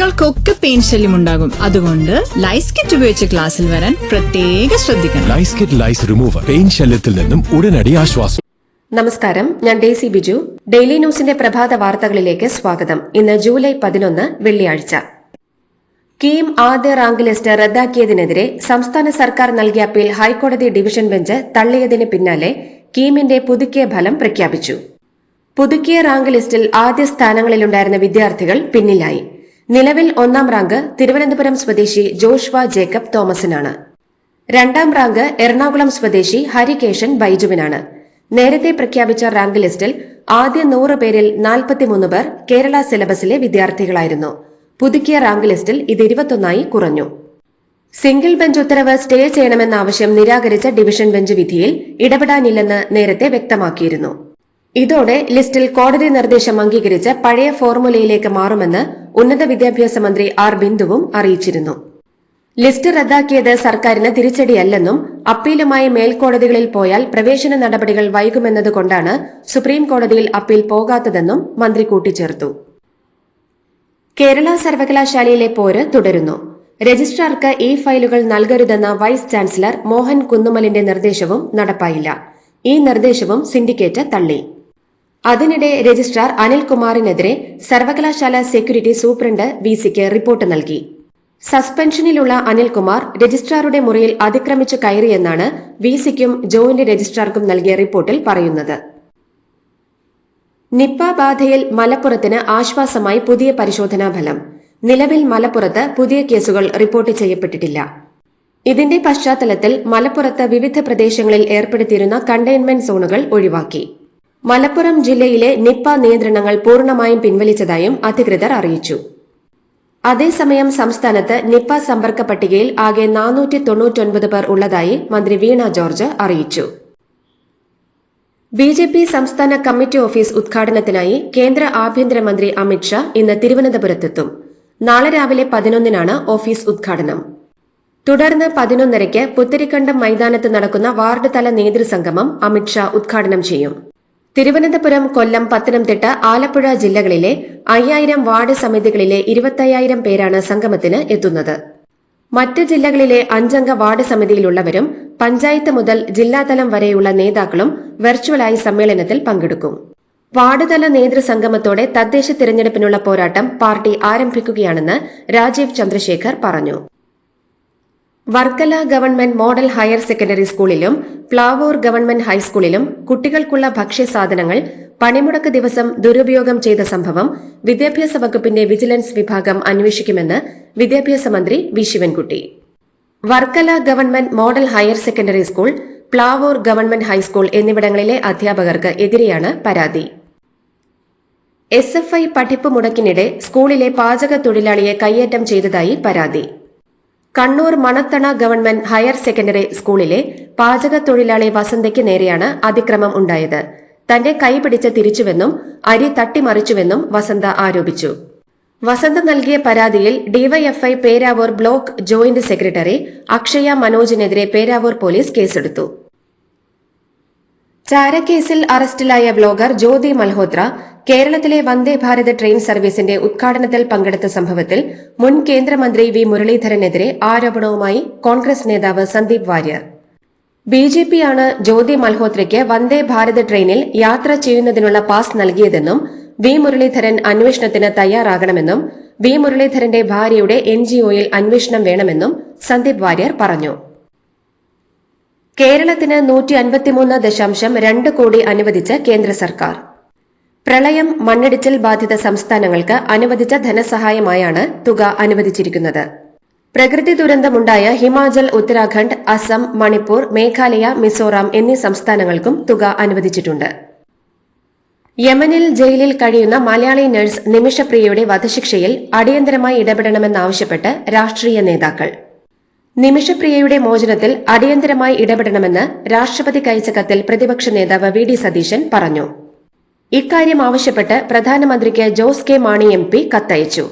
കുട്ടികൾക്കൊക്കെ പെയിൻ ശല്യം ഉണ്ടാകും. അതുകൊണ്ട് ലൈസ് കിറ്റ് ഉപയോഗിച്ച് ക്ലാസ്സിൽ വരാൻ പ്രത്യേക ശ്രദ്ധിക്കണം. ലൈസ് കിറ്റ് ലൈസ് റിമൂവർ പെയിൻ ശല്യത്തിൽ നിന്നും ഉടനടി ആശ്വാസം. നമസ്കാരം ഞാൻ ഡേസി ബിജു. ഡെയിലി ന്യൂസിന്റെ പ്രഭാത വാർത്തകളിലേക്ക് സ്വാഗതം. ഇന്ന് ജൂലൈ പതിനൊന്ന് വെള്ളിയാഴ്ച. കീം ആദ്യ റാങ്ക് ലിസ്റ്റ് റദ്ദാക്കിയതിനെതിരെ സംസ്ഥാന സർക്കാർ നൽകിയ അപ്പീൽ ഹൈക്കോടതി ഡിവിഷൻ ബെഞ്ച് തള്ളിയതിന് പിന്നാലെ കീമിന്റെ പുതുക്കിയ ഫലം പ്രഖ്യാപിച്ചു. പുതുക്കിയ റാങ്ക് ലിസ്റ്റിൽ ആദ്യ സ്ഥാനങ്ങളിലുണ്ടായിരുന്ന വിദ്യാർത്ഥികൾ പിന്നിലായി. നിലവിൽ ഒന്നാം റാങ്ക് തിരുവനന്തപുരം സ്വദേശി ജോഷ്വ ജേക്കബ് തോമസിനാണ്. രണ്ടാം റാങ്ക് എറണാകുളം സ്വദേശി ഹരികേശൻ ബൈജുവിനാണ്. നേരത്തെ പ്രഖ്യാപിച്ച റാങ്ക് ലിസ്റ്റിൽ ആദ്യ നൂറ് പേരിൽ നാൽപ്പത്തിമൂന്ന് പേർ കേരള സിലബസിലെ വിദ്യാർത്ഥികളായിരുന്നു. പുതുക്കിയ റാങ്ക് ലിസ്റ്റിൽ ഇത് ഇരുപത്തൊന്നായി കുറഞ്ഞു. സിംഗിൾ ബെഞ്ച് ഉത്തരവ് സ്റ്റേ ചെയ്യണമെന്ന ആവശ്യം നിരാകരിച്ച ഡിവിഷൻ ബെഞ്ച് വിധിയിൽ ഇടപെടാനില്ലെന്ന് നേരത്തെ വ്യക്തമാക്കിയിരുന്നു. ഇതോടെ ലിസ്റ്റിൽ കോടതി നിർദ്ദേശം അംഗീകരിച്ച് പഴയ ഫോർമുലയിലേക്ക് മാറുമെന്ന് ഉന്നത വിദ്യാഭ്യാസ മന്ത്രി ആർ ബിന്ദുവും അറിയിച്ചിരുന്നു. ലിസ്റ്റ് റദ്ദാക്കിയത് സർക്കാരിന് തിരിച്ചടിയല്ലെന്നും അപ്പീലുമായി മേൽക്കോടതികളിൽ പോയാൽ പ്രവേശന നടപടികൾ വൈകുമെന്നതുകൊണ്ടാണ് സുപ്രീം കോടതിയിൽ അപ്പീൽ പോകാത്തതെന്നും മന്ത്രി കൂട്ടിച്ചേർത്തു. കേരള സർവകലാശാലയിലെ പോര് തുടരുന്നു. രജിസ്ട്രാർക്ക് ഇ ഫയലുകൾ നൽകരുതെന്ന വൈസ് ചാൻസലർ മോഹൻ കുന്നുമലിന്റെ നിർദ്ദേശവും നടപ്പായില്ല. ഈ നിർദ്ദേശവും സിൻഡിക്കേറ്റ് തള്ളി. അതിനിടെ രജിസ്ട്രാർ അനിൽകുമാറിനെതിരെ സർവകലാശാല സെക്യൂരിറ്റി സൂപ്രണ്ട് വി സിക്ക് റിപ്പോർട്ട് നൽകി. സസ്പെൻഷനിലുള്ള അനിൽകുമാർ രജിസ്ട്രാറുടെ മുറിയിൽ അതിക്രമിച്ചു കയറിയെന്നാണ് വി സിക്കും ജോയിന്റ് രജിസ്ട്രാർക്കും നൽകിയ റിപ്പോർട്ടിൽ പറയുന്നത്. നിപ്പ ബാധയിൽ മലപ്പുറത്തിന് ആശ്വാസമായി പുതിയ പരിശോധനാ ഫലം. നിലവിൽ മലപ്പുറത്ത് പുതിയ കേസുകൾ റിപ്പോർട്ട് ചെയ്യപ്പെട്ടിട്ടില്ല. ഇതിന്റെ പശ്ചാത്തലത്തിൽ മലപ്പുറത്ത് വിവിധ പ്രദേശങ്ങളിൽ ഏർപ്പെടുത്തിയിരുന്ന കണ്ടെയ്ൻമെന്റ് സോണുകൾ ഒഴിവാക്കി. മലപ്പുറം ജില്ലയിലെ നിപ്പ നിയന്ത്രണങ്ങൾ പൂർണമായും പിൻവലിച്ചതായും അധികൃതർ അറിയിച്ചു. അതേസമയം സംസ്ഥാനത്ത് നിപ്പ സമ്പർക്ക പട്ടികയിൽ ആകെ നാനൂറ്റി തൊണ്ണൂറ്റൊൻപത് പേർ ഉള്ളതായി മന്ത്രി വീണ ജോർജ് അറിയിച്ചു. ബി ജെ പി സംസ്ഥാന കമ്മിറ്റി ഓഫീസ് ഉദ്ഘാടനത്തിനായി കേന്ദ്ര ആഭ്യന്തരമന്ത്രി അമിത്ഷാ ഇന്ന് തിരുവനന്തപുരത്തെത്തും. നാളെ രാവിലെ പതിനൊന്നിനാണ് ഓഫീസ് ഉദ്ഘാടനം. തുടർന്ന് പതിനൊന്നരയ്ക്ക് പുത്തരിക്കണ്ടം മൈതാനത്ത് നടക്കുന്ന വാർഡ് തല നേതൃസംഗമം അമിത്ഷാ ഉദ്ഘാടനം ചെയ്യും. തിരുവനന്തപുരം കൊല്ലം പത്തനംതിട്ട ആലപ്പുഴ ജില്ലകളിലെ അയ്യായിരം വാർഡ് സമിതികളിലെ ഇരുപത്തയ്യായിരം പേരാണ് സംഗമത്തിന് എത്തുന്നത്. മറ്റ് ജില്ലകളിലെ അഞ്ചംഗ വാർഡ് സമിതിയിലുള്ളവരും പഞ്ചായത്ത് മുതൽ ജില്ലാതലം വരെയുള്ള നേതാക്കളും വെർച്വലായി സമ്മേളനത്തിൽ പങ്കെടുക്കും. വാർഡ് തല നേതൃസംഗമത്തോടെ തദ്ദേശ തിരഞ്ഞെടുപ്പിനുള്ള പോരാട്ടം പാർട്ടി ആരംഭിക്കുകയാണെന്ന് രാജീവ് ചന്ദ്രശേഖർ പറഞ്ഞു. Varkala government model higher secondary സ്കൂളിലും പ്ലാവൂർ ഗവൺമെന്റ് ഹൈസ്കൂളിലും കുട്ടികൾക്കുള്ള ഭക്ഷ്യസാധനങ്ങൾ പണിമുടക്ക് ദിവസം ദുരുപയോഗം ചെയ്ത സംഭവം വിദ്യാഭ്യാസ വകുപ്പിന്റെ വിജിലൻസ് വിഭാഗം അന്വേഷിക്കുമെന്ന് വിദ്യാഭ്യാസ മന്ത്രി V. Sivankutty. Varkala government model higher secondary school Plavoor government high school എന്നിവിടങ്ങളിലെ അധ്യാപകർക്ക് എതിരെയാണ് പരാതി. എസ് എഫ് ഐ പഠിപ്പ് മുടക്കിനിടെ സ്കൂളിലെ പാചക തൊഴിലാളിയെ കയ്യേറ്റം ചെയ്തതായി പരാതി. Kannur Manathana government higher secondary സ്കൂളിലെ പാചക തൊഴിലാളി വസന്തയ്ക്ക് നേരെയാണ് അതിക്രമം ഉണ്ടായത്. തന്റെ കൈ പിടിച്ച് തിരിച്ചുവെന്നും അരി തട്ടിമറിച്ചുവെന്നും വസന്ത ആരോപിച്ചു. വസന്ത നൽകിയ പരാതിയിൽ DYFI Peravoor block joint secretary Akshay മനോജിനെതിരെ Peravoor police കേസെടുത്തു. ചാരക്കേസിൽ അറസ്റ്റിലായ ബ്ലോഗർ ജ്യോതി മൽഹോത്ര കേരളത്തിലെ വന്ദേ ഭാരത് ട്രെയിൻ സർവീസിന്റെ ഉദ്ഘാടനത്തിൽ പങ്കെടുത്ത സംഭവത്തിൽ മുൻ കേന്ദ്രമന്ത്രി വി മുരളീധരനെതിരെ ആരോപണവുമായി കോൺഗ്രസ് നേതാവ് സന്ദീപ് വാര്യർ. ബി ജെ പിയാണ് ജ്യോതി മൽഹോത്രയ്ക്ക് വന്ദേ ഭാരത് ട്രെയിനിൽ യാത്ര ചെയ്യുന്നതിനുള്ള പാസ് നൽകിയതെന്നും വി മുരളീധരൻ അന്വേഷണത്തിന് തയ്യാറാകണമെന്നും വി മുരളീധരന്റെ ഭാര്യയുടെ എൻജിഒയിൽ അന്വേഷണം വേണമെന്നും സന്ദീപ് വാര്യർ പറഞ്ഞു. കേരളത്തിന് നൂറ്റി അൻപത്തിമൂന്ന് ദശാംശം രണ്ട് കോടി അനുവദിച്ച് കേന്ദ്ര സർക്കാർ. പ്രളയം മണ്ണിടിച്ചിൽ ബാധിത സംസ്ഥാനങ്ങൾക്ക് അനുവദിച്ച ധനസഹായമായാണ് തുക അനുവദിച്ചിരിക്കുന്നത്. പ്രകൃതി ദുരന്തമുണ്ടായ ഹിമാചൽ ഉത്തരാഖണ്ഡ് അസം മണിപ്പൂർ മേഘാലയ മിസോറാം എന്നീ സംസ്ഥാനങ്ങൾക്കും തുക അനുവദിച്ചിട്ടുണ്ട്. യമനിൽ ജയിലിൽ കഴിയുന്ന മലയാളി നഴ്സ് നിമിഷപ്രിയയുടെ വധശിക്ഷയിൽ അടിയന്തരമായി ഇടപെടണമെന്നാവശ്യപ്പെട്ട് രാഷ്ട്രീയ നേതാക്കൾ. നിമിഷപ്രിയയുടെ മോചനത്തിൽ അടിയന്തരമായി ഇടപെടണമെന്ന് രാഷ്ട്രപതിക്ക് അയച്ച കത്തിൽ പ്രതിപക്ഷ നേതാവ് വി ഡി സതീശൻ പറഞ്ഞു. ഇക്കാര്യം ആവശ്യപ്പെട്ട് പ്രധാനമന്ത്രിക്ക് Jose K Mani M P കത്തയച്ചു.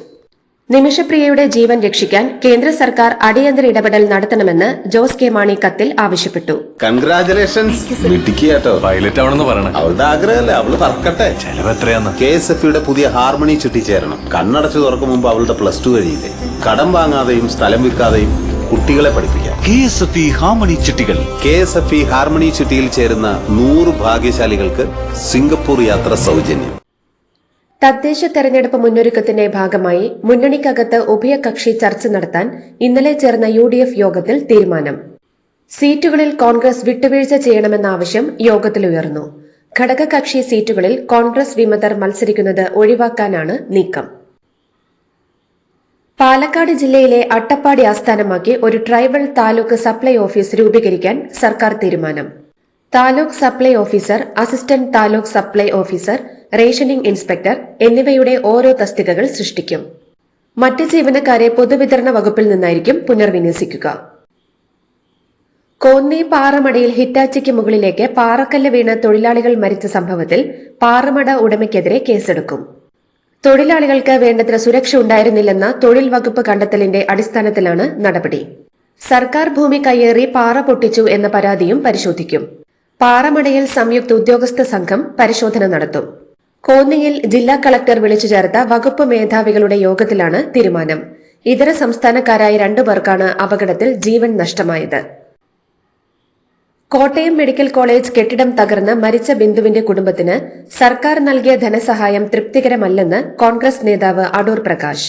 നിമിഷപ്രിയയുടെ ജീവൻ രക്ഷിക്കാൻ കേന്ദ്ര സർക്കാർ അടിയന്തര ഇടപെടൽ നടത്തണമെന്ന് ജോസ് കെ മാണി കത്തിൽ ആവശ്യപ്പെട്ടു. കൺഗ്രാചുലേഷൻസ് മിടുക്കിയാട്ടോ. പൈലറ്റ് ആവണമെന്ന് പറയണേ. അവളുടെ ആഗ്രഹമല്ലേ? അവൾ പറക്കട്ടെ ചെലവ് എത്രയാന്ന്? കെ എസ് പുതിയ ഹാർമണി ചുറ്റിച്ചേരണം. കണ്ണടച്ചു തുറക്കും മുമ്പ് അവളുടെ പ്ലസ് ടു കഴിയില്ലേ കടം വാങ്ങാതെയും സ്ഥലം വിൽക്കാതെയും കുട്ടികളെ പഠിപ്പിക്കാം. K S F E harmony ചിട്ടികൾ. K S F E harmony ചിട്ടിയിൽ ചേരുന്ന നൂറ് ഭാഗ്യശാലികൾക്ക് സിംഗപ്പൂർ യാത്ര സൗജന്യം. തദ്ദേശ തെരഞ്ഞെടുപ്പ് മുന്നൊരുക്കത്തിന്റെ ഭാഗമായി മുന്നണിക്കകത്ത് ഉഭയകക്ഷി ചർച്ച നടത്താൻ ഇന്നലെ ചേർന്ന യു ഡി എഫ് യോഗത്തിൽ തീരുമാനം. സീറ്റുകളിൽ കോൺഗ്രസ് വിട്ടുവീഴ്ച ചെയ്യണമെന്ന ആവശ്യം യോഗത്തിൽ ഉയർന്നു. ഘടകകക്ഷി സീറ്റുകളിൽ കോൺഗ്രസ് വിമതർ മത്സരിക്കുന്നത് ഒഴിവാക്കാനാണ് നീക്കം. പാലക്കാട് ജില്ലയിലെ അട്ടപ്പാടി ആസ്ഥാനമാക്കി ഒരു ട്രൈബൽ താലൂക്ക് സപ്ലൈ ഓഫീസ് രൂപീകരിക്കാൻ സർക്കാർ തീരുമാനം. Taluk supply officer assistant taluk supply officer rationing inspector എന്നിവയുടെ ഓരോ തസ്തികകൾ സൃഷ്ടിക്കും. മറ്റ് ജീവനക്കാരെ പൊതുവിതരണ വകുപ്പിൽ നിന്നായിരിക്കും പുനർവിന്യസിക്കുക. കോന്നി പാറമടയിൽ ഹിറ്റാച്ചിക്ക് മുകളിലേക്ക് പാറക്കല്ല് വീണ് തൊഴിലാളികൾ മരിച്ച സംഭവത്തിൽ പാറമട ഉടമയ്ക്കെതിരെ കേസെടുക്കും. തൊഴിലാളികൾക്ക് വേണ്ടത്ര സുരക്ഷ ഉണ്ടായിരുന്നില്ലെന്ന തൊഴിൽ വകുപ്പ് കണ്ടെത്തലിന്റെ അടിസ്ഥാനത്തിലാണ് നടപടി. സർക്കാർ ഭൂമി കയ്യേറി പാറ പൊട്ടിച്ചു എന്ന പരാതിയും പരിശോധിക്കും. പാറമടയിൽ സംയുക്ത ഉദ്യോഗസ്ഥ സംഘം പരിശോധന നടത്തും. കോന്നിയിൽ ജില്ലാ കളക്ടർ വിളിച്ചു ചേർത്ത വകുപ്പ് മേധാവികളുടെ യോഗത്തിലാണ് തീരുമാനം. ഇതര സംസ്ഥാനക്കാരായ രണ്ടു പേർക്കാണ് അപകടത്തിൽ ജീവൻ നഷ്ടമായത്. കോട്ടയം മെഡിക്കൽ കോളേജ് കെട്ടിടം തകർന്ന് മരിച്ച ബിന്ദുവിന്റെ കുടുംബത്തിന് സർക്കാർ നൽകിയ ധനസഹായം തൃപ്തികരമല്ലെന്ന് കോൺഗ്രസ് നേതാവ് അടൂർ പ്രകാശ്.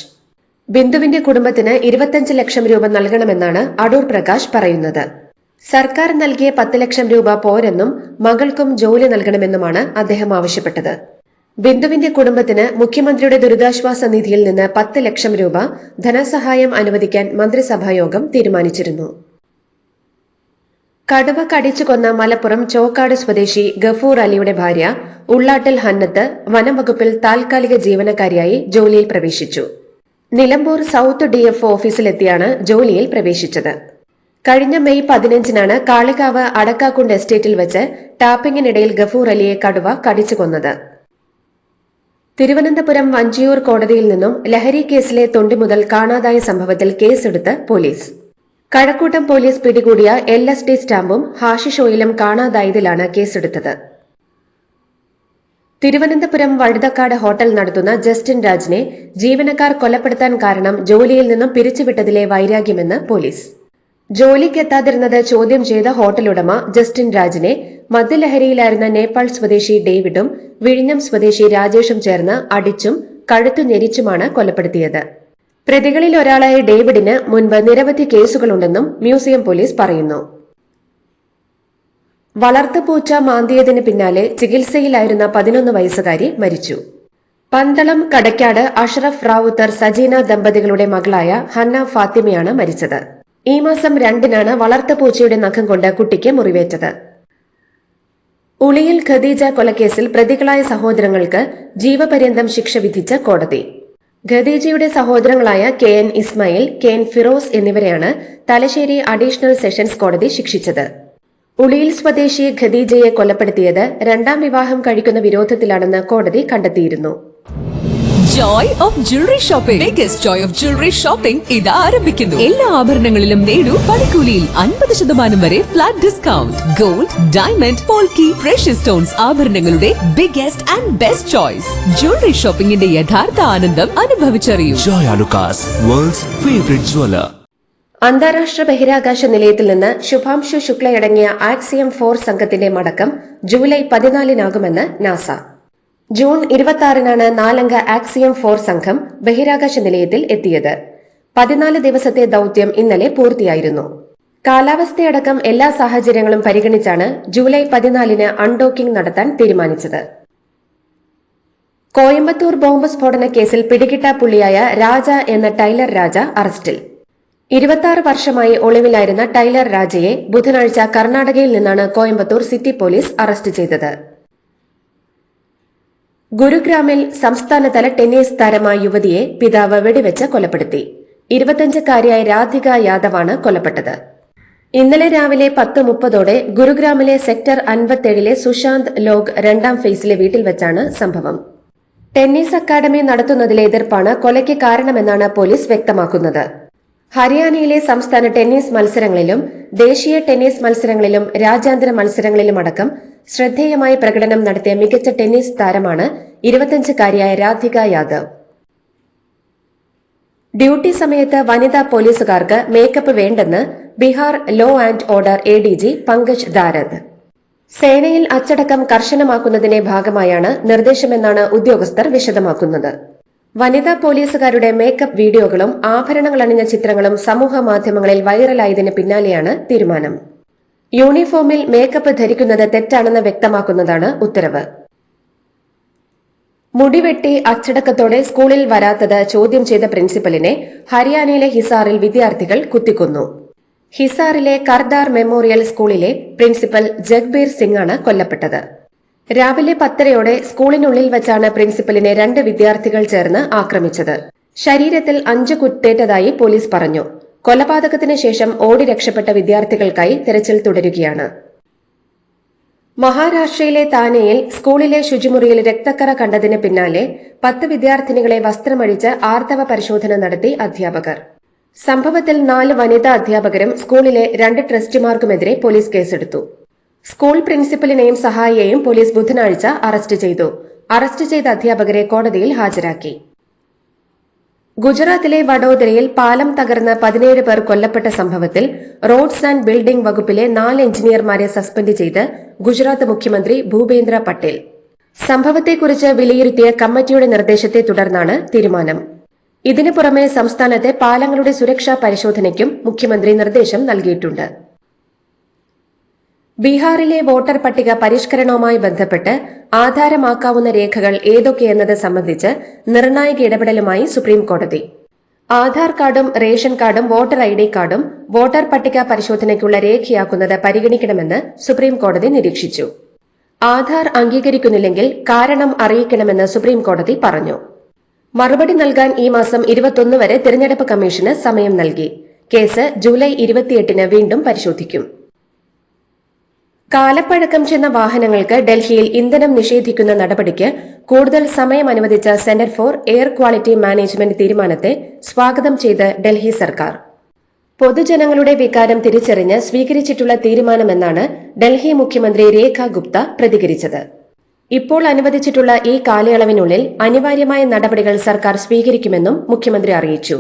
ബിന്ദുവിന്റെ കുടുംബത്തിന് ഇരുപത്തഞ്ച് ലക്ഷം രൂപ നൽകണമെന്നാണ് അടൂർ പ്രകാശ് പറയുന്നത്. സർക്കാർ നൽകിയ പത്ത് ലക്ഷം രൂപ പോരെന്നും മകൾക്കും ജോലി നൽകണമെന്നുമാണ് അദ്ദേഹം ആവശ്യപ്പെട്ടത്. ബിന്ദുവിന്റെ കുടുംബത്തിന് മുഖ്യമന്ത്രിയുടെ ദുരിതാശ്വാസ നിധിയിൽ നിന്ന് പത്ത് ലക്ഷം രൂപ ധനസഹായം അനുവദിക്കാൻ മന്ത്രിസഭായോഗം തീരുമാനിച്ചിരുന്നു. കടുവ കടിച്ചു കൊന്ന മലപ്പുറം ചോക്കാട് സ്വദേശി ഗഫൂർ അലിയുടെ ഭാര്യ ഉള്ളാട്ടിൽ ഹന്നത്ത് വനംവകുപ്പിൽ താൽക്കാലിക ജീവനക്കാരിയായി ജോലിയിൽ പ്രവേശിച്ചു. നിലമ്പൂർ സൌത്ത് ഡിഎഫ് ഓഫീസിലെത്തിയാണ് ജോലിയിൽ പ്രവേശിച്ചത്. കഴിഞ്ഞ മെയ് പതിനഞ്ചിനാണ് കാളികാവ് അടക്കാക്കുണ്ട് എസ്റ്റേറ്റിൽ വെച്ച് ടാപ്പിംഗിനിടയിൽ ഗഫൂർ അലിയെ കടുവ കടിച്ചു കൊന്നത്. തിരുവനന്തപുരം വഞ്ചിയൂർ കോടതിയിൽ നിന്നും ലഹരി കേസിലെ തൊണ്ടി മുതൽ കാണാതായ സംഭവത്തിൽ കേസെടുത്ത് പോലീസ്. കഴക്കൂട്ടം പോലീസ് പിടികൂടിയ എൽ എസ് ഡി സ്റ്റാമ്പും ഹാഷിഷ് ഓയിലും കാണാതായതിലാണ് കേസെടുത്തത്. തിരുവനന്തപുരം വഴുതക്കാട് ഹോട്ടൽ നടത്തുന്ന ജസ്റ്റിൻ രാജിനെ ജീവനക്കാർ കൊലപ്പെടുത്താൻ കാരണം ജോലിയിൽ നിന്നും പിരിച്ചുവിട്ടതിലെ വൈരാഗ്യമെന്ന് പോലീസ്. ജോലിക്കെത്താതിരുന്നത് ചോദ്യം ചെയ്ത ഹോട്ടലുടമ ജസ്റ്റിൻ രാജിനെ മദ്യലഹരിയിലായിരുന്ന നേപ്പാൾ സ്വദേശി ഡേവിഡും വിഴിഞ്ഞം സ്വദേശി രാജേഷും ചേർന്ന് അടിച്ചും കഴുത്തു ഞെരിച്ചുമാണ് കൊലപ്പെടുത്തിയത്. പ്രതികളിൽ ഒരാളായ ഡേവിഡിന് മുൻപ് നിരവധി കേസുകളുണ്ടെന്നും മ്യൂസിയം പോലീസ് പറയുന്നു. വളർത്തുപൂച്ച മാന്തിയതിന് പിന്നാലെ ചികിത്സയിലായിരുന്ന പതിനൊന്ന് വയസ്സുകാരി മരിച്ചു. പന്തളം കടക്കാട് അഷ്റഫ് റാവുത്തർ സജീന ദമ്പതികളുടെ മകളായ ഹന്ന ഫാത്തിമയാണ് മരിച്ചത്. ഈ മാസം രണ്ടിനാണ് വളർത്തുപൂച്ചയുടെ നഖം കൊണ്ട് കുട്ടിക്ക് മുറിവേറ്റത്. ഉളിയിൽ ഖദീജ കൊലക്കേസിൽ പ്രതികളായ സഹോദരങ്ങൾക്ക് ജീവപര്യന്തം ശിക്ഷ വിധിച്ച കോടതി. ഖദീജയുടെ സഹോദരങ്ങളായ K N Ismail K N Firoz എന്നിവരെയാണ് തലശ്ശേരി അഡീഷണൽ സെഷൻസ് കോടതി ശിക്ഷിച്ചത്. ഉളിയിൽ സ്വദേശി ഖദീജയെ കൊലപ്പെടുത്തിയത് രണ്ടാം വിവാഹം കഴിക്കുന്ന വിരോധത്തിലാണെന്ന് കോടതി കണ്ടെത്തിയിരുന്നു. Joy of jewellery shopping biggest joy of jewellery shopping ഇത് ആരംഭിക്കുന്നു. എല്ലാ ആഭരണങ്ങളിലും നേടൂ പണിക്കൂലിയിൽ അൻപത് ശതമാനം വരെ flat discount gold diamond polki precious stones ആഭരണങ്ങളുടെ biggest and best choice jewellery ഷോപ്പിംഗിന്റെ യഥാർത്ഥ ആനന്ദം അനുഭവിച്ചറിയൂ. Joy Alukkas world's favourite jeweller അന്താരാഷ്ട്ര ബഹിരാകാശ നിലയത്തിൽ നിന്ന് ശുഭാംശു ശുക്ലയടങ്ങിയ ആക്സിയം ഫോർ സംഘത്തിന്റെ മടക്കം ജൂലൈ പതിനാലിനാകുമെന്ന് നാസ. ജൂൺ ഇരുപത്തിയാറിനാണ് നാലംഗ ആക്സിയം ഫോർ സംഘം ബഹിരാകാശ നിലയത്തിൽ എത്തിയത്. പതിനാല് ദിവസത്തെ ദൌത്യം ഇന്നലെ പൂർത്തിയായിരുന്നു. കാലാവസ്ഥയടക്കം എല്ലാ സാഹചര്യങ്ങളും പരിഗണിച്ചാണ് ജൂലൈ പതിനാലിന് അൺഡോക്കിംഗ് നടത്താൻ തീരുമാനിച്ചത്. കോയമ്പത്തൂർ ബോംബ് സ്ഫോടന കേസിൽ പിടികിട്ടാപ്പുള്ളിയായ രാജ എന്ന ടൈലർ രാജ അറസ്റ്റിൽ. ഇരുപത്തിയാറ് വർഷമായി ഒളിവിലായിരുന്ന ടൈലർ രാജയെ ബുധനാഴ്ച കർണാടകയിൽ നിന്നാണ് കോയമ്പത്തൂർ സിറ്റി പോലീസ് അറസ്റ്റ് ചെയ്തത്. ഗുരുഗ്രാമിൽ സംസ്ഥാനതല ടെന്നീസ് താരമായ യുവതിയെ പിതാവ് വെടിവെച്ച് കൊലപ്പെടുത്തി. ഇരുപത്തിയഞ്ചുകാരിയായ രാധിക യാദവാണ് കൊലപ്പെട്ടത് ഇന്നലെ രാവിലെ പത്ത് മുപ്പതോടെ ഗുരുഗ്രാമിലെ സെക്ടർ അൻപത്തേഴിലെ സുശാന്ത് ലോക് രണ്ടാം ഫേസിലെ വീട്ടിൽ വെച്ചാണ് സംഭവം. ടെന്നീസ് അക്കാദമി നടത്തുന്നതിലെ എതിർപ്പാണ് കൊലയ്ക്ക് കാരണമെന്നാണ് പോലീസ് വ്യക്തമാക്കുന്നത്. ഹരിയാനയിലെ സംസ്ഥാന ടെന്നീസ് മത്സരങ്ങളിലും ദേശീയ ടെന്നീസ് മത്സരങ്ങളിലും രാജ്യാന്തര മത്സരങ്ങളിലുമടക്കം ശ്രദ്ധേയമായ പ്രകടനം നടത്തിയ മികച്ച ടെന്നീസ് താരമാണ് ഇരുപത്തിയഞ്ചുകാരിയായ രാധിക യാദവ്. ഡ്യൂട്ടി സമയത്ത് വനിതാ പോലീസുകാർക്ക് മേക്കപ്പ് വേണ്ടെന്ന് Bihar law and order A D G Pankaj Darad. സേനയിൽ അച്ചടക്കം കർശനമാക്കുന്നതിന്റെ ഭാഗമായാണ് നിർദ്ദേശമെന്നാണ് ഉദ്യോഗസ്ഥർ വിശദമാക്കുന്നത്. വനിതാ പോലീസുകാരുടെ മേക്കപ്പ് വീഡിയോകളും ആഭരണങ്ങളണിഞ്ഞ ചിത്രങ്ങളും സമൂഹ മാധ്യമങ്ങളിൽ വൈറലായതിന് പിന്നാലെയാണ് തീരുമാനം. യൂണിഫോമിൽ മേക്കപ്പ് ധരിക്കുന്നത് തെറ്റാണെന്ന് വ്യക്തമാക്കുന്നതാണ് ഉത്തരവ്. മുടിവെട്ടി അച്ചടക്കത്തോടെ സ്കൂളിൽ വരാത്തത് ചോദ്യം ചെയ്ത പ്രിൻസിപ്പലിനെ ഹരിയാനയിലെ ഹിസാറിൽ വിദ്യാർത്ഥികൾ കുത്തിക്കൊന്നു. ഹിസാറിലെ കർദാർ മെമ്മോറിയൽ സ്കൂളിലെ പ്രിൻസിപ്പൽ ജഗ്ബീർ സിംഗ് ആണ് കൊല്ലപ്പെട്ടത്. രാവിലെ പത്തരയോടെ സ്കൂളിനുള്ളിൽ വച്ചാണ് പ്രിൻസിപ്പലിനെ രണ്ട് വിദ്യാർത്ഥികൾ ചേർന്ന് ആക്രമിച്ചത്. ശരീരത്തിൽ അഞ്ച് കുത്തേറ്റതായി പോലീസ് പറഞ്ഞു. കൊലപാതകത്തിന് ശേഷം ഓടി രക്ഷപ്പെട്ട വിദ്യാർത്ഥികൾക്കായി തെരച്ചിൽ തുടരുകയാണ്. മഹാരാഷ്ട്രയിലെ താനെയിൽ സ്കൂളിലെ ശുചിമുറിയിൽ രക്തക്കറ കണ്ടതിന് പിന്നാലെ പത്ത് വിദ്യാർത്ഥിനികളെ വസ്ത്രമഴിച്ച് ആർത്തവ പരിശോധന നടത്തി അധ്യാപകർ. സംഭവത്തിൽ നാല് വനിതാ അധ്യാപകരും സ്കൂളിലെ രണ്ട് ട്രസ്റ്റിമാർക്കുമെതിരെ പോലീസ് കേസെടുത്തു. സ്കൂൾ പ്രിൻസിപ്പലിനെയും സഹായിയെയും പോലീസ് ബുധനാഴ്ച അറസ്റ്റ് ചെയ്തു. അറസ്റ്റ് ചെയ്ത അധ്യാപകരെ കോടതിയിൽ ഹാജരാക്കി. ഗുജറാത്തിലെ വഡോദരയിൽ പാലം തകർന്ന് പതിനേഴ് പേർ കൊല്ലപ്പെട്ട സംഭവത്തിൽ റോഡ്സ് ആൻഡ് ബിൽഡിംഗ് വകുപ്പിലെ നാല് എഞ്ചിനീയർമാരെ സസ്പെൻഡ് ചെയ്ത് ഗുജറാത്ത് മുഖ്യമന്ത്രി ഭൂപേന്ദ്ര പട്ടേൽ. സംഭവത്തെക്കുറിച്ച് വിലയിരുത്തിയ കമ്മിറ്റിയുടെ നിർദ്ദേശത്തെ തുടർന്നാണ് തീരുമാനം. ഇതിനു പുറമെ സംസ്ഥാനത്തെ പാലങ്ങളുടെ സുരക്ഷാ പരിശോധനയ്ക്കും മുഖ്യമന്ത്രി നിർദ്ദേശം നൽകിയിട്ടുണ്ട്. ബീഹാറിലെ വോട്ടർ പട്ടിക പരിഷ്കരണവുമായി ബന്ധപ്പെട്ട് ആധാരമാക്കാവുന്ന രേഖകൾ ഏതൊക്കെയെന്നത് സംബന്ധിച്ച് നിർണായക ഇടപെടലുമായി സുപ്രീംകോടതി ആധാർ കാർഡും റേഷൻ കാർഡും വോട്ടർ ഐ ഡി കാർഡും വോട്ടർ പട്ടിക പരിശോധനയ്ക്കുള്ള രേഖയാക്കുന്നത് പരിഗണിക്കണമെന്ന് സുപ്രീംകോടതി നിരീക്ഷിച്ചു. ആധാർ അംഗീകരിക്കുന്നില്ലെങ്കിൽ കാരണം അറിയിക്കണമെന്ന് സുപ്രീംകോടതി പറഞ്ഞു. മറുപടി നൽകാൻ ഈ മാസം ഇരുപത്തൊന്ന് വരെ തിരഞ്ഞെടുപ്പ് കമ്മീഷന് സമയം നൽകി. കേസ് ജൂലൈ ഇരുപത്തിയെട്ടിന് വീണ്ടും പരിശോധിക്കും. കാലപ്പഴക്കം ചെന്ന വാഹനങ്ങൾക്ക് ഡൽഹിയിൽ ഇന്ധനം നിഷേധിക്കുന്ന നടപടിക്ക് കൂടുതൽ സമയം അനുവദിച്ച centre for air quality management തീരുമാനത്തെ സ്വാഗതം ചെയ്ത് ഡൽഹി സർക്കാർ. പൊതുജനങ്ങളുടെ വികാരം തിരിച്ചറിഞ്ഞ് സ്വീകരിച്ചിട്ടുള്ള തീരുമാനമെന്നാണ് ഡൽഹി മുഖ്യമന്ത്രി രേഖ ഗുപ്ത പ്രതികരിച്ചത്. ഇപ്പോൾ അനുവദിച്ചിട്ടുള്ള ഈ കാലയളവിനുള്ളിൽ അനിവാര്യമായ നടപടികൾ സർക്കാർ സ്വീകരിക്കുമെന്നും മുഖ്യമന്ത്രി അറിയിച്ചു.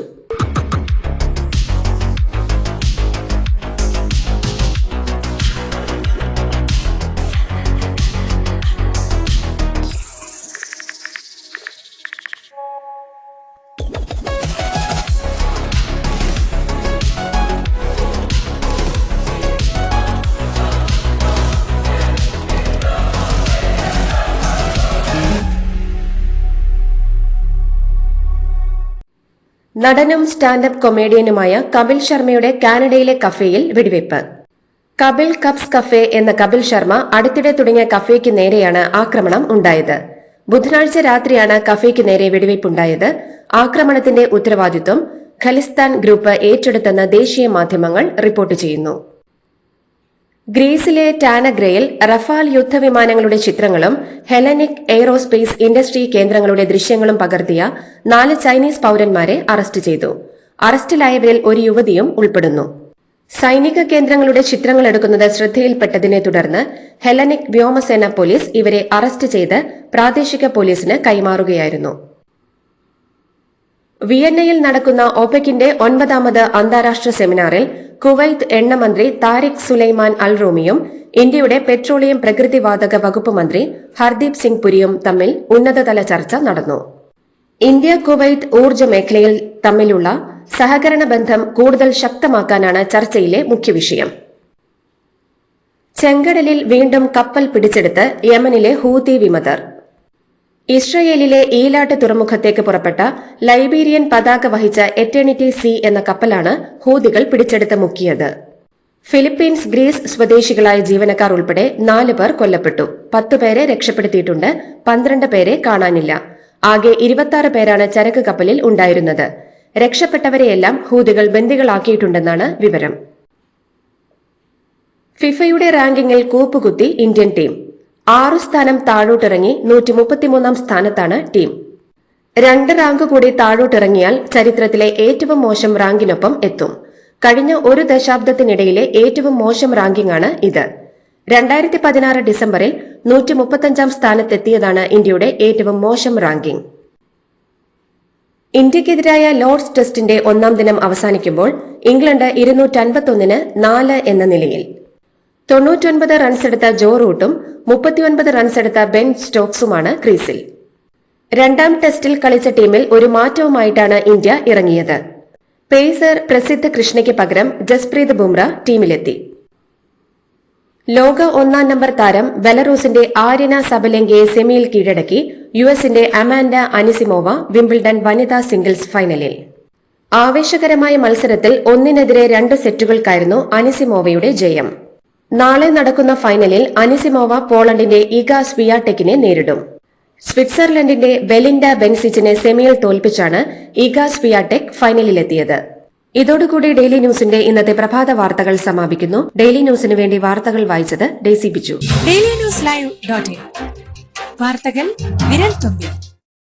നടനും സ്റ്റാൻഡപ്പ് കൊമേഡിയനുമായ കപിൽ ശർമ്മയുടെ കാനഡയിലെ കഫേയിൽ വെടിവയ്പ് കപിൽ കപ്സ് കഫേ എന്ന കപിൽ ശർമ്മ അടുത്തിടെ തുടങ്ങിയ കഫേയ്ക്ക് നേരെയാണ് ആക്രമണം ഉണ്ടായത്. ബുധനാഴ്ച രാത്രിയാണ് കഫേയ്ക്ക് നേരെ വെടിവയ്പുണ്ടായത് ആക്രമണത്തിന്റെ ഉത്തരവാദിത്വം ഖലിസ്ഥാൻ ഗ്രൂപ്പ് ഏറ്റെടുത്തെന്ന് ദേശീയ മാധ്യമങ്ങൾ റിപ്പോർട്ട് ചെയ്യുന്നു. ഗ്രീസിലെ ടാനഗ്രയിൽ റഫാൽ യുദ്ധവിമാനങ്ങളുടെ ചിത്രങ്ങളും ഹെലനിക് എയ്റോസ്പേസ് ഇൻഡസ്ട്രി കേന്ദ്രങ്ങളുടെ ദൃശ്യങ്ങളും പകർത്തിയ നാല് ചൈനീസ് പൌരന്മാരെ അറസ്റ്റ് ചെയ്തു. അറസ്റ്റിലായവരിൽ ഒരു യുവതിയും ഉൾപ്പെടുന്നു. സൈനിക കേന്ദ്രങ്ങളുടെ ചിത്രങ്ങൾ എടുക്കുന്നത് ശ്രദ്ധയിൽപ്പെട്ടതിനെ തുടർന്ന് ഹെലനിക് വ്യോമസേന പോലീസ് ഇവരെ അറസ്റ്റ് ചെയ്ത് പ്രാദേശിക പോലീസിന് കൈമാറുകയായിരുന്നു. വിയന്നയിൽ നടക്കുന്ന ഒപെക്കിന്റെ ഒൻപതാമത് അന്താരാഷ്ട്ര സെമിനാറിൽ കുവൈത്ത് എണ്ണമന്ത്രി താരിഖ് സുലൈമാൻ അൽ റൂമിയും ഇന്ത്യയുടെ പെട്രോളിയം പ്രകൃതിവാതക വകുപ്പ് മന്ത്രി ഹർദീപ് സിംഗ് പുരിയും തമ്മിൽ ഉന്നതതല ചർച്ച നടന്നു. ഇന്ത്യ കുവൈത്ത് ഊർജ മേഖലയിൽ തമ്മിലുള്ള സഹകരണ ബന്ധം കൂടുതൽ ശക്തമാക്കാനാണ് ചർച്ചയിലെ മുഖ്യ വിഷയം. ചെങ്കടലിൽ വീണ്ടും കപ്പൽ പിടിച്ചെടുത്ത് യമനിലെ ഹൂതി വിമതർ ഇസ്രയേലിലെ ഈലാട്ട് തുറമുഖത്തേക്ക് പുറപ്പെട്ട ലൈബീരിയൻ പതാക വഹിച്ച എറ്റേണിറ്റി സി എന്ന കപ്പലാണ് ഹൂതികൾ പിടിച്ചെടുത്ത് മുക്കിയത്. ഫിലിപ്പീൻസ് ഗ്രീസ് സ്വദേശികളായ ജീവനക്കാർ ഉൾപ്പെടെ നാല് പേർ കൊല്ലപ്പെട്ടു. പത്തുപേരെ രക്ഷപ്പെടുത്തിയിട്ടുണ്ട് പന്ത്രണ്ട് പേരെ കാണാനില്ല. ആകെ ഇരുപത്തിയാറ് പേരാണ് ചരക്ക് കപ്പലിൽ ഉണ്ടായിരുന്നത്. രക്ഷപ്പെട്ടവരെയെല്ലാം ഹൂതികൾ ബന്ദികളാക്കിയിട്ടുണ്ടെന്നാണ് വിവരം. ഫിഫയുടെ റാങ്കിങ്ങിൽ കൂപ്പുകുത്തി ഇന്ത്യൻ ടീം. ആറു സ്ഥാനം താഴോട്ടിറങ്ങി നൂറ്റി മുപ്പത്തിമൂന്നാം സ്ഥാനത്താണ് ടീം. രണ്ട് റാങ്ക് കൂടി താഴോട്ടിറങ്ങിയാൽ ചരിത്രത്തിലെ ഏറ്റവും മോശം റാങ്കിനൊപ്പം എത്തും. കഴിഞ്ഞ ഒരു ദശാബ്ദത്തിനിടയിലെ ഏറ്റവും മോശം റാങ്കിംഗാണ് ഇത്. രണ്ടായിരത്തി പതിനാറ് ഡിസംബറിൽ നൂറ്റി മുപ്പത്തഞ്ചാം സ്ഥാനത്തെത്തിയതാണ് ഇന്ത്യയുടെ ഏറ്റവും മോശം റാങ്കിംഗ് ഇന്ത്യക്കെതിരായ ലോർഡ്സ് ടെസ്റ്റിന്റെ ഒന്നാം ദിനം അവസാനിക്കുമ്പോൾ ഇംഗ്ലണ്ട് ഇരുന്നൂറ്റൻപത്തൊന്നിന് നാല് എന്ന നിലയിൽ തൊണ്ണൂറ്റൊൻപത് റൺസെടുത്ത ജോ റൂട്ടും മുപ്പത്തിയൊൻപത് റൺസെടുത്ത ബെൻ സ്റ്റോക്സുമാണ് ക്രീസിൽ. രണ്ടാം ടെസ്റ്റിൽ കളിച്ച ടീമിൽ ഒരു മാറ്റവുമായിട്ടാണ് ഇന്ത്യ ഇറങ്ങിയത്. പേസർ പ്രസിദ്ധ കൃഷ്ണയ്ക്ക് പകരം ജസ്പ്രീത് ബുംറ ടീമിലെത്തി. ലോക ഒന്നാം നമ്പർ താരം ബെലറൂസിന്റെ ആര്യന സബലങ്കയെ സെമിയിൽ കീഴടക്കി യു എസിന്റെ അമാൻഡ അനിസിമോവ വിംബിൾഡൺ വനിതാ സിംഗിൾസ് ഫൈനലിൽ. ആവേശകരമായ മത്സരത്തിൽ ഒന്നിനെതിരെ രണ്ട് സെറ്റുകൾക്കായിരുന്നു അനിസിമോവയുടെ ജയം. നാളെ നടക്കുന്ന ഫൈനലിൽ അനിസിമോവ പോളണ്ടിന്റെ ഇഗ സ്വിയാടെക്കിനെ നേരിടും. സ്വിറ്റ്സർലൻഡിന്റെ ബെലിൻഡ ബെൻസിച്ചിനെ സെമിയിൽ തോൽപ്പിച്ചാണ് ഇഗ സ്വിയാടെക് ഫൈനലിലെത്തിയത്. ഇതോടുകൂടി ഡെയിലി ന്യൂസിന്റെ ഇന്നത്തെ പ്രഭാത വാർത്തകൾ സമാപിക്കുന്നു. ഡെയിലി ന്യൂസിന് വേണ്ടി വാർത്തകൾ വായിച്ചത് Daisy Biju. Daily news live വാർത്തകൾ വിരൽ തുമ്പിൽ.